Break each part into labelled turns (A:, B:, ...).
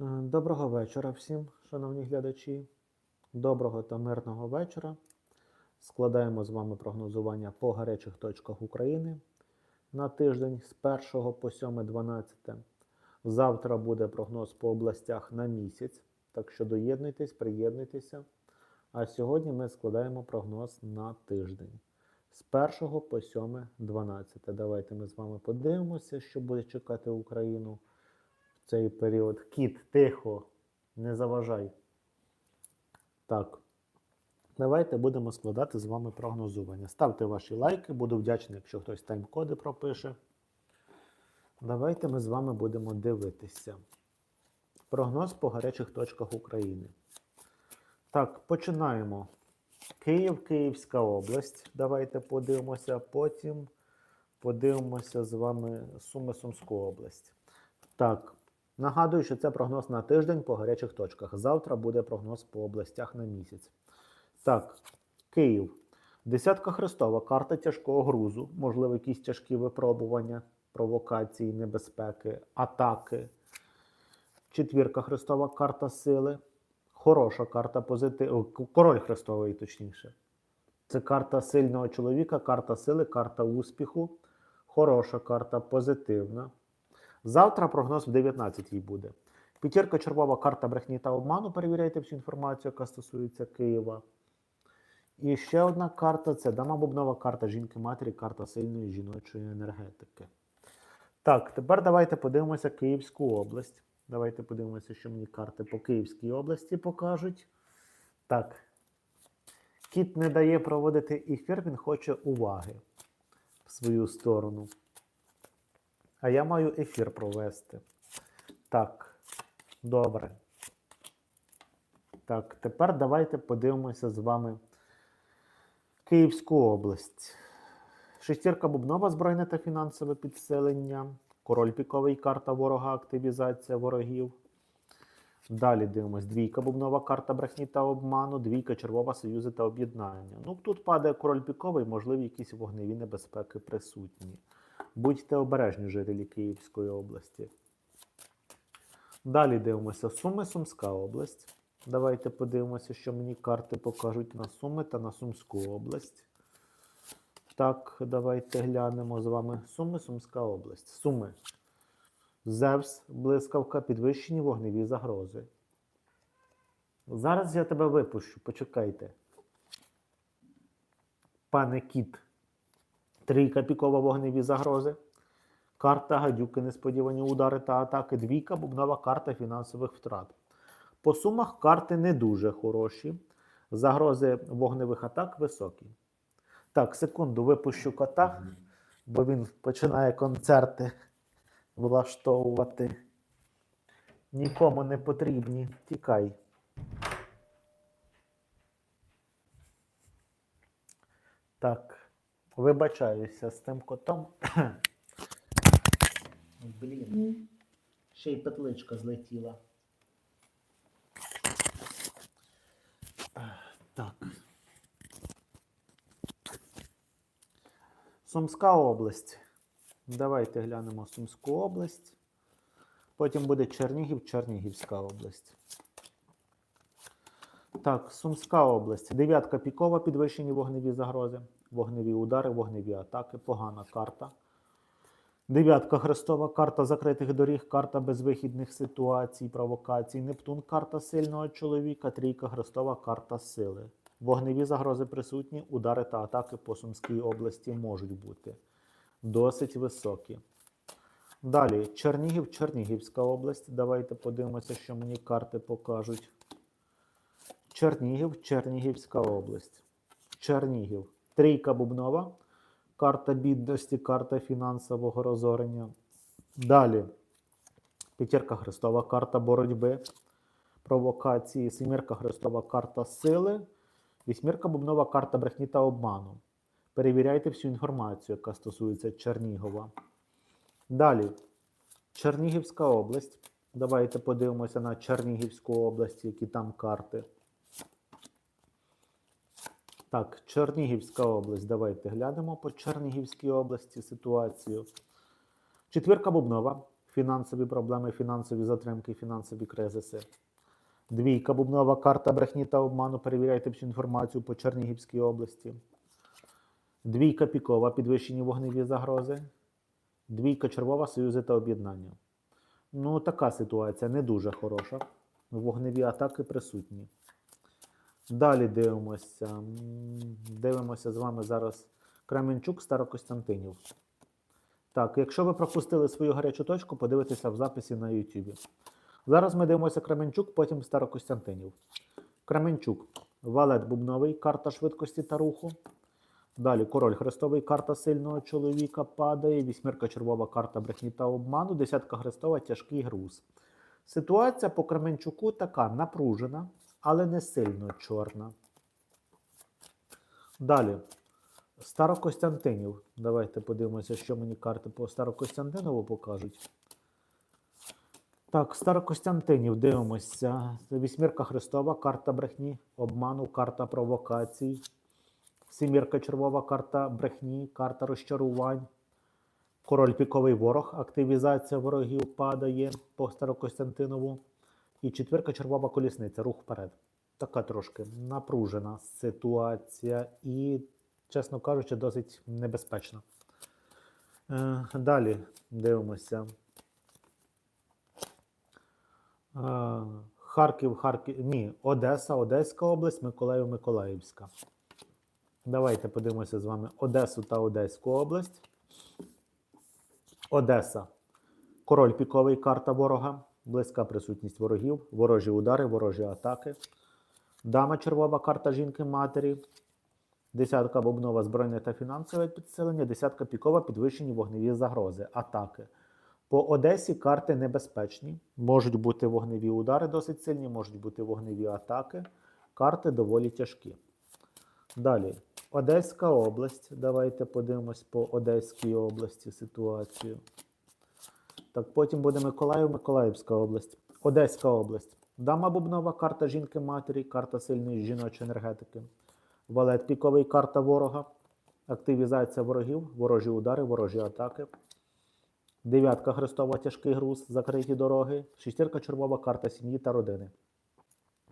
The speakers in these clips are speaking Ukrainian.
A: Е, Доброго вечора всім, шановні глядачі. Доброго та мирного вечора. Складаємо з вами прогнозування по гарячих точках України на тиждень з 1 по 7.12. Завтра буде прогноз по областях на місяць. Так що доєднуйтесь, приєднуйтеся. А сьогодні ми складаємо прогноз на тиждень з 1 по 7.12. Давайте ми з вами подивимося, що буде чекати Україну цей період. Кіт, тихо, не заважай. Так. Давайте будемо складати з вами прогнозування. Ставте ваші лайки, буду вдячний, якщо хтось тайм-коди пропише. Давайте ми з вами будемо дивитися. Прогноз по гарячих точках України. Так, починаємо. Київ, Київська область. Давайте подивимося. Потім подивимося з вами Суми Сумську область. Так, нагадую, що це прогноз на тиждень по гарячих точках. Завтра буде прогноз по областях на місяць. Так, Київ. Десятка Христова, карта тяжкого грузу, можливо, якісь тяжкі випробування, провокації, небезпеки, атаки. Четвірка Христова, карта сили. Хороша карта позитиву. Король Христовий, точніше. Це карта сильного чоловіка, карта сили, карта успіху. Хороша карта, позитивна. Завтра прогноз в 19 буде. П'ятірка червова карта брехні та обману. Перевіряйте всю інформацію, яка стосується Києва. І ще одна карта це дама бубнова карта жінки-матері, карта сильної жіночої енергетики. Так, тепер давайте подивимося Київську область. Давайте подивимося, що мені карти по Київській області покажуть. Так. Кіт не дає проводити ефір, він хоче уваги в свою сторону. А я маю ефір провести. Так, добре. Так, тепер давайте подивимося з вами Київську область. Шестірка бубнова збройне та фінансове підсилення. Король піковий карта ворога, активізація ворогів. Далі дивимось. Двійка бубнова карта брехні та обману, двійка червова союзи та об'єднання. Ну, тут падає король піковий, можливі якісь вогневі небезпеки присутні. Будьте обережні, жителі Київської області. Далі дивимося Суми, Сумська область. Давайте подивимося, що мені карти покажуть на Суми та на Сумську область. Так, давайте глянемо з вами Суми, Сумська область. Суми. Зевс, блискавка, підвищені вогневі загрози. Зараз я тебе випущу, почекайте. Пане кіт. Трійка пікова вогневі загрози. Карта гадюки, несподівані удари та атаки. Двійка бубнова карта фінансових втрат. По сумах карти не дуже хороші. Загрози вогневих атак високі. Так, секунду, випущу кота, бо він починає концерти влаштовувати. Нікому не потрібні. Тікай. Так, вибачаюся з тим котом. Блін. Ще й петличка злетіла. Так. Сумська область. Давайте глянемо Сумську область. Потім буде Чернігів, Чернігівська область. Так, Сумська область. Дев'ятка пікова, підвищені вогневі загрози, вогневі удари, вогневі атаки. Погана карта. Дев'ятка Хрестова, карта закритих доріг, карта безвихідних ситуацій, провокацій. Нептун, карта сильного чоловіка, трійка Хрестова, карта сили. Вогневі загрози присутні, удари та атаки по Сумській області можуть бути досить високі. Далі Чернігів, Чернігівська область. Давайте подивимося, що мені карти покажуть. Чернігів, Чернігівська область. Чернігів. Трійка бубнова. Карта бідності, карта фінансового розорення. Далі. П'ятірка Христова, карта боротьби, провокації. Сімірка Христова, карта сили. Вісьмірка бубнова, карта брехні та обману. Перевіряйте всю інформацію, яка стосується Чернігова. Далі. Чернігівська область. Давайте подивимося на Чернігівську область, які там карти. Так, Чернігівська область. Давайте глянемо по Чернігівській області ситуацію. Четвірка бубнова. фінансові проблеми, фінансові затримки, фінансові кризиси. Двійка бубнова карта брехні та обману. Перевіряйте всю інформацію по Чернігівській області. Двійка пікова, підвищені вогневі загрози. Двійка червова, союзи та об'єднання. Ну, така ситуація не дуже хороша. Вогневі атаки присутні. Далі дивимося. Дивимося з вами зараз Кременчук, Старокостянтинів. Так, якщо ви пропустили свою гарячу точку, подивитеся в записі на YouTube. Зараз ми дивимося Кременчук, потім Старокостянтинів. Кременчук. Валет Бубновий, карта швидкості та руху. Далі король хрестовий, карта сильного чоловіка падає. Вісьмірка червова карта брехні та обману. Десятка хрестова, тяжкий груз. Ситуація по Кременчуку така напружена, але не сильно чорна. Далі. Старокостянтинів. Давайте подивимося, що мені карти по Старокостянтинову покажуть. Так, Старокостянтинів дивимося. Вісьмірка Христова, карта брехні, обману, карта провокацій. Сімірка червова, карта брехні, карта розчарувань. Король піковий ворог, активізація ворогів падає по Старокостянтинову. І четвірка червова колісниця, рух вперед. Така трошки напружена ситуація і, чесно кажучи, досить небезпечна. Е, Далі дивимося. Е, Харків, Харків, ні, Одеса, Одеська область, Миколаїв, Миколаївська. Давайте подивимося з вами Одесу та Одеську область. Одеса. Король піковий, карта ворога. Близька присутність ворогів, ворожі удари, ворожі атаки. Дама червова, карта жінки матері. Десятка бубнова збройне та фінансове підсилення. Десятка пікова, підвищені вогневі загрози, атаки. По Одесі карти небезпечні. Можуть бути вогневі удари досить сильні, можуть бути вогневі атаки. Карти доволі тяжкі. Далі. Одеська область. Давайте подивимось по Одеській області ситуацію. Так, потім буде Миколаїв, Миколаївська область. Одеська область. Дама Бубнова, карта жінки-матері, карта сильної жіночої енергетики. Валет піковий, карта ворога. Активізація ворогів, ворожі удари, ворожі атаки. Дев'ятка Христова, тяжкий груз, закриті дороги. Шістірка червова, карта сім'ї та родини.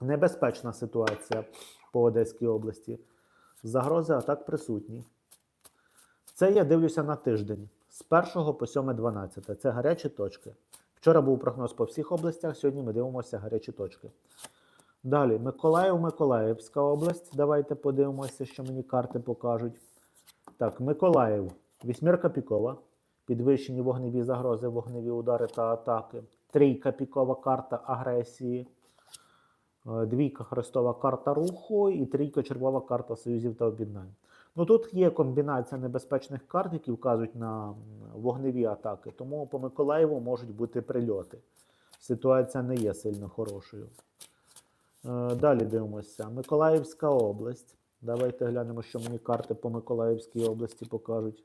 A: Небезпечна ситуація по Одеській області. Загрози атак присутні. Це я дивлюся на тиждень з 1 по 7.12. Це гарячі точки. Вчора був прогноз по всіх областях, сьогодні ми дивимося гарячі точки. Далі, Миколаїв, Миколаївська область. Давайте подивимося, що мені карти покажуть. Так, Миколаїв, вісьмірка пікова, підвищені вогневі загрози, вогневі удари та атаки. Трійка пікова карта агресії. Е, Двійка хрестова карта руху і трійка червова карта союзів та об'єднань. Ну тут є комбінація небезпечних карт, які вказують на вогневі атаки, тому по Миколаєву можуть бути прильоти. Ситуація не є сильно хорошою. Е, Далі дивимося. Миколаївська область. Давайте глянемо, що мені карти по Миколаївській області покажуть.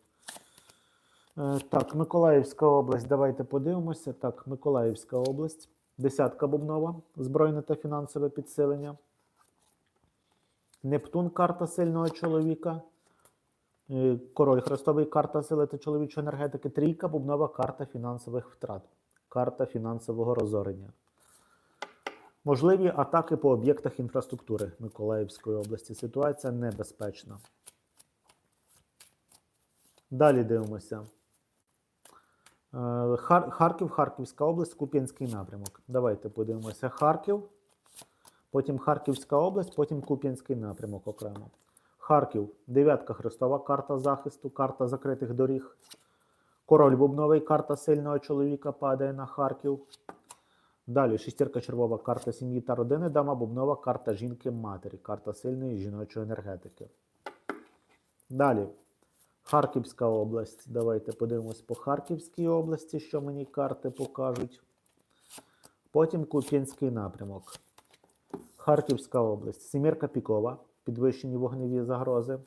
A: Е, Так, Миколаївська область. Давайте подивимося. Так, Миколаївська область. Десятка бубнова, збройне та фінансове підсилення. Нептун карта сильного чоловіка. Е, Король Хрестовий карта сили та чоловічої енергетики. Трійка бубнова карта фінансових втрат. Карта фінансового розорення. Можливі атаки по об'єктах інфраструктури Миколаївської області. Ситуація небезпечна. Далі дивимося. Е, Хар- Харків, Харківська область, Куп'янський напрямок. Давайте подивимося. Харків, потім Харківська область, потім Куп'янський напрямок окремо. Харків, дев'ятка Христова, карта захисту, карта закритих доріг. Король бубновий, карта сильного чоловіка падає на Харків. Далі шестірка червова карта сім'ї та родини, дама бубнова, карта жінки-матері, карта сильної жіночої енергетики. Далі. Харківська область. Давайте подивимось по Харківській області, що мені карти покажуть. Потім Куп'янський напрямок. Харківська область. Сімірка пікова. Підвищені вогневі загрози.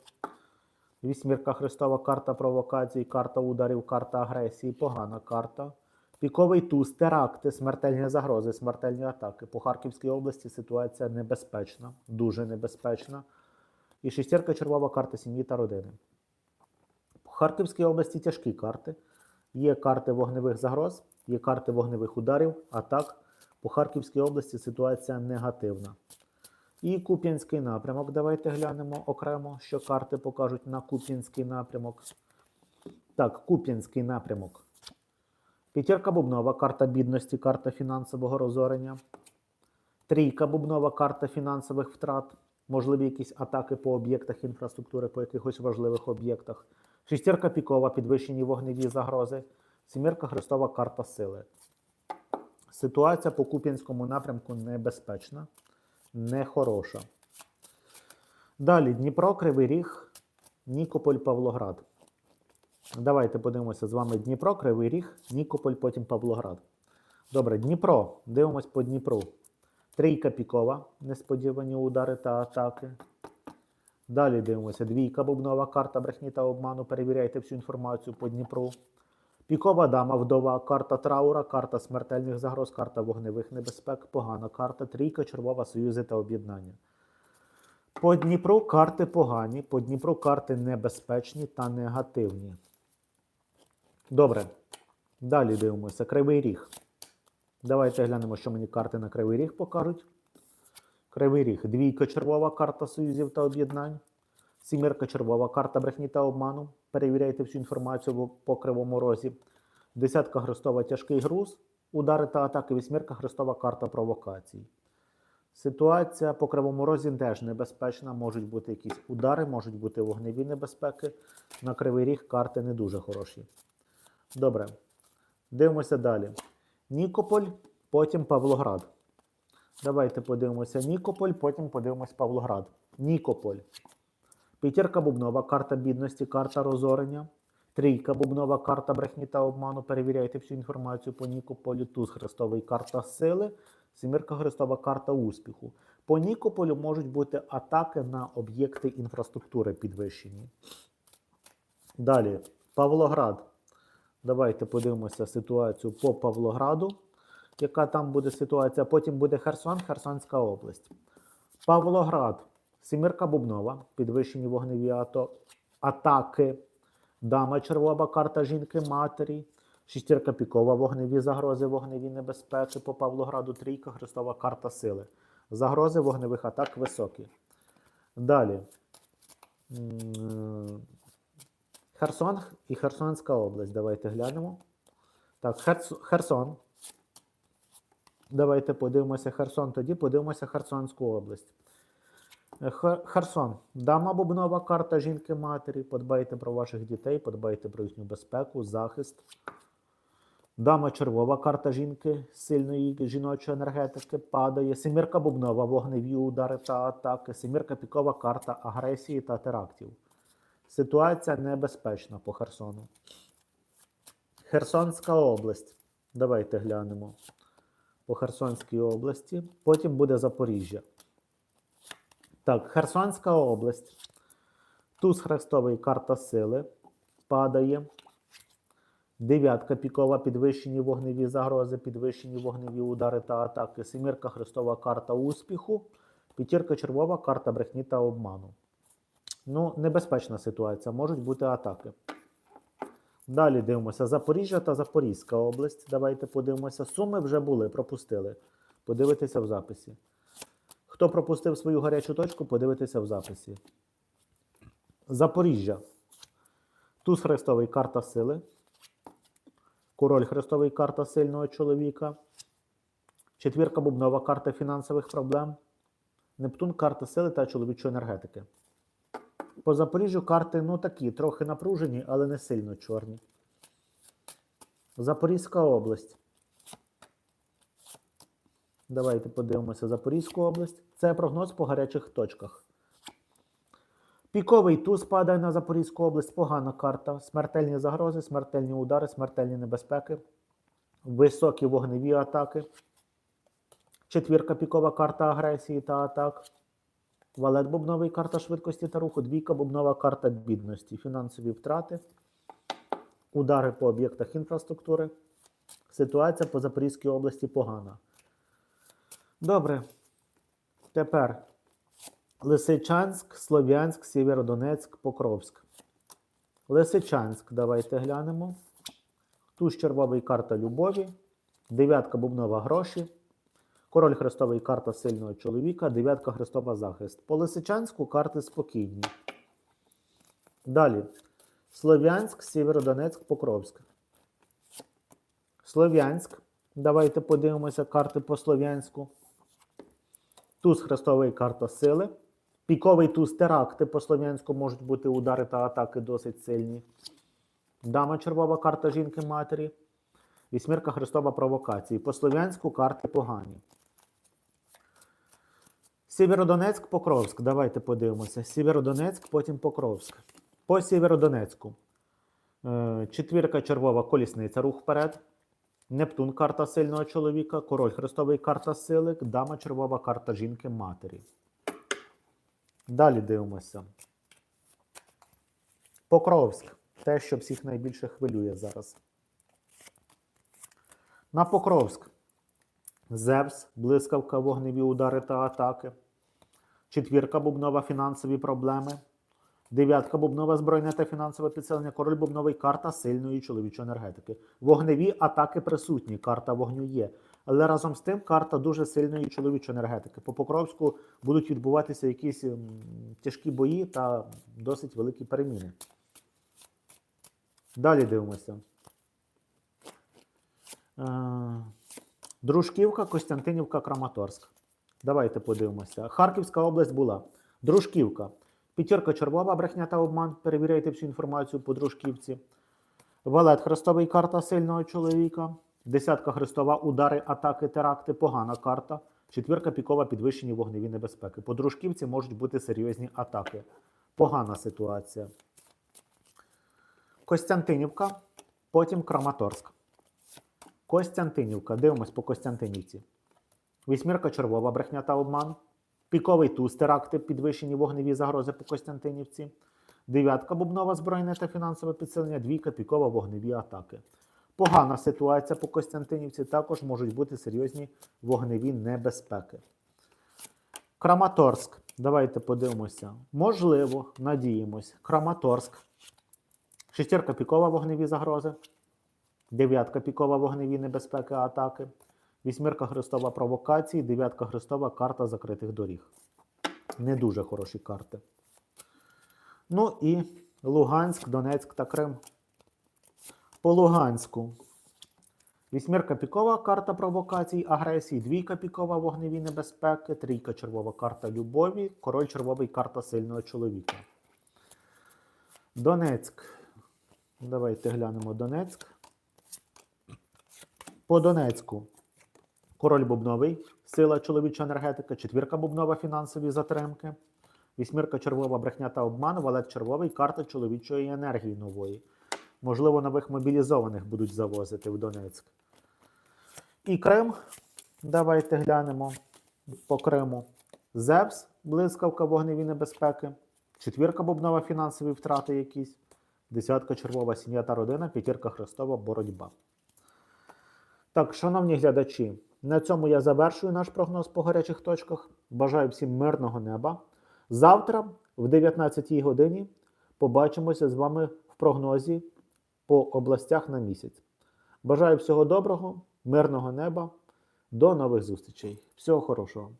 A: Вісьмірка Христова, карта провокацій, карта ударів, карта агресії. Погана карта. Піковий туз, теракти, смертельні загрози, смертельні атаки. По Харківській області ситуація небезпечна, дуже небезпечна. І шестірка червова карта сім'ї та родини. По Харківській області тяжкі карти. Є карти вогневих загроз, є карти вогневих ударів, атак. По Харківській області ситуація негативна. І Куп'янський напрямок. Давайте глянемо окремо, що карти покажуть на Куп'янський напрямок. Так, Куп'янський напрямок. П'ятірка бубнова, карта бідності, карта фінансового розорення. Трійка бубнова, карта фінансових втрат, можливі якісь атаки по об'єктах інфраструктури, по якихось важливих об'єктах. Шістірка пікова, підвищені вогневі загрози. Сімірка Христова, карта сили. Ситуація по Куп'янському напрямку небезпечна, нехороша. Далі Дніпро, Кривий Ріг, Нікополь, Павлоград. Давайте подивимося з вами Дніпро, Кривий Ріг, Нікополь, потім Павлоград. Добре, Дніпро. Дивимось по Дніпру. Трійка пікова, несподівані удари та атаки. Далі дивимося. Двійка бубнова, карта брехні та обману. Перевіряйте всю інформацію по Дніпру. Пікова дама, вдова, карта траура, карта смертельних загроз, карта вогневих небезпек, погана карта, трійка, червова, союзи та об'єднання. По Дніпру карти погані, по Дніпру карти небезпечні та негативні. Добре. Далі дивимося. Кривий ріг. Давайте глянемо, що мені карти на Кривий Ріг покажуть. Кривий Ріг. Двійка червова карта союзів та об'єднань. Сімірка червова карта брехні та обману. Перевіряйте всю інформацію по кривому розі. Десятка хрестова тяжкий груз. Удари та атаки. Вісьмірка хрестова карта провокацій. Ситуація по кривому розі теж небезпечна. Можуть бути якісь удари, можуть бути вогневі небезпеки. На кривий ріг карти не дуже хороші. Добре. Дивимося далі. Нікополь, потім Павлоград. Давайте подивимося Нікополь, потім подивимось Павлоград. Нікополь. П'ятірка бубнова, карта бідності, карта розорення. Трійка бубнова, карта брехні та обману. Перевіряйте всю інформацію по Нікополю. Туз хрестовий карта сили. Сімірка хрестова карта успіху. По Нікополю можуть бути атаки на об'єкти інфраструктури підвищені. Далі, Павлоград. Давайте подивимося ситуацію по Павлограду, яка там буде ситуація. Потім буде Херсон, Херсонська область. Павлоград, Сімірка Бубнова, підвищені вогневі ато... атаки. Дама червова, карта жінки матері. Шістірка пікова, вогневі загрози, вогневі небезпеки по Павлограду, трійка, Христова карта сили. Загрози вогневих атак високі. Далі. Херсон і Херсонська область. Давайте глянемо. Так, Херсон. Давайте подивимося Херсон. Тоді подивимося Херсонську область. Е, Хе- Херсон. Дама бубнова карта жінки матері. Подбайте про ваших дітей, подбайте про їхню безпеку, захист. Дама червова карта жінки сильної жіночої енергетики падає. Семірка бубнова, вогневі удари та атаки. Семірка пікова карта агресії та терактів. Ситуація небезпечна по Херсону. Херсонська область. Давайте глянемо по Херсонській області. Потім буде Запоріжжя. Так, Херсонська область. Туз хрестовий карта сили. Падає. Дев'ятка пікова, підвищені вогневі загрози, підвищені вогневі удари та атаки. Семірка хрестова карта успіху. П'ятірка червова карта брехні та обману. Ну, небезпечна ситуація, можуть бути атаки. Далі дивимося Запоріжжя та Запорізька область. Давайте подивимося. Суми вже були, пропустили. Подивитися в записі. Хто пропустив свою гарячу точку, подивитися в записі. Запоріжжя. Туз хрестовий карта сили. Король хрестовий карта сильного чоловіка. Четвірка бубнова карта фінансових проблем. Нептун карта сили та чоловічої енергетики. По Запоріжжю карти ну такі, трохи напружені, але не сильно чорні. Запорізька область. Давайте подивимося Запорізьку область. Це прогноз по гарячих точках. Піковий туз падає на Запорізьку область. Погана карта. Смертельні загрози, смертельні удари, смертельні небезпеки, високі вогневі атаки. Четвірка пікова карта агресії та атак. Валет бубновий карта швидкості та руху. Двійка бубнова карта бідності. Фінансові втрати. Удари по об'єктах інфраструктури. Ситуація по Запорізькій області погана. Добре. Тепер Лисичанськ, Слов'янськ, Сєвєродонецьк, Покровськ. Лисичанськ, давайте глянемо. Туз червовий карта любові, дев'ятка бубнова гроші, король хрестовий карта сильного чоловіка, дев'ятка хрестова захист. По Лисичанську карти спокійні. Далі. Слов'янськ, Сєвєродонецьк, Покровськ. Слов'янськ. Давайте подивимося карти по Слов'янську. Туз хрестовий карта сили. Піковий туз теракти по Слов'янську можуть бути удари та атаки досить сильні. Дама червова карта жінки матері. Вісьмірка Христова провокації. По Слов'янську карти погані. Сєвєродонецьк, Покровськ. Давайте подивимося. Сєвєродонецьк, потім Покровськ. По Сєвєродонецьку. Е, Четвірка червова колісниця, рух вперед. Нептун карта сильного чоловіка, король хрестовий карта сили, дама червова карта жінки матері. Далі дивимося. Покровськ. Те, що всіх найбільше хвилює зараз. На Покровськ. Зевс, блискавка, вогневі удари та атаки. Четвірка бубнова фінансові проблеми. Дев'ятка бубнова збройне та фінансове підсилення. Король бубновий карта сильної чоловічої енергетики. Вогневі атаки присутні. Карта вогню є. Але разом з тим карта дуже сильної чоловічої енергетики. По Покровську будуть відбуватися якісь тяжкі бої та досить великі переміни. Далі дивимося. Е, Дружківка, Костянтинівка, Краматорськ. Давайте подивимося. Харківська область була. Дружківка. П'ятірка червова, брехня та обман. Перевіряйте всю інформацію по дружківці. Валет Хрестовий карта сильного чоловіка. Десятка Христова, удари, атаки, теракти, погана карта. Четвірка пікова, підвищені вогневі небезпеки. По дружківці можуть бути серйозні атаки. Погана ситуація. Костянтинівка, потім Краматорськ. Костянтинівка. Дивимось по Костянтинівці. Вісьмірка червова, брехня та обман. Піковий туз, теракти, підвищені вогневі загрози по Костянтинівці. Дев'ятка бубнова збройне та фінансове підсилення. Двійка пікова вогневі атаки. Погана ситуація по Костянтинівці. Також можуть бути серйозні вогневі небезпеки. Краматорськ. Давайте подивимося. Можливо, надіємось. Краматорськ. Шестірка пікова вогневі загрози. Дев'ятка пікова вогневі небезпеки атаки. Вісьмірка Христова провокації, дев'ятка Христова карта закритих доріг. Не дуже хороші карти. Ну і Луганськ, Донецьк та Крим. По Луганську. Вісьмірка пікова карта провокацій, агресії, двійка пікова вогневі небезпеки, трійка червова карта любові, король червовий карта сильного чоловіка. Донецьк. Давайте глянемо Донецьк. По Донецьку. Король бубновий, сила чоловіча енергетика, четвірка бубнова фінансові затримки, вісьмірка червова брехня та обман, валет червовий, карта чоловічої енергії нової. Можливо, нових мобілізованих будуть завозити в Донецьк. І Крим. Давайте глянемо по Криму. Зевс, блискавка вогневі небезпеки, четвірка бубнова фінансові втрати якісь, десятка червова сім'я та родина, п'ятірка хрестова боротьба. Так, шановні глядачі, на цьому я завершую наш прогноз по гарячих точках. Бажаю всім мирного неба. Завтра, в 19 годині, побачимося з вами в прогнозі по областях на місяць. Бажаю всього доброго, мирного неба. До нових зустрічей. Всього хорошого.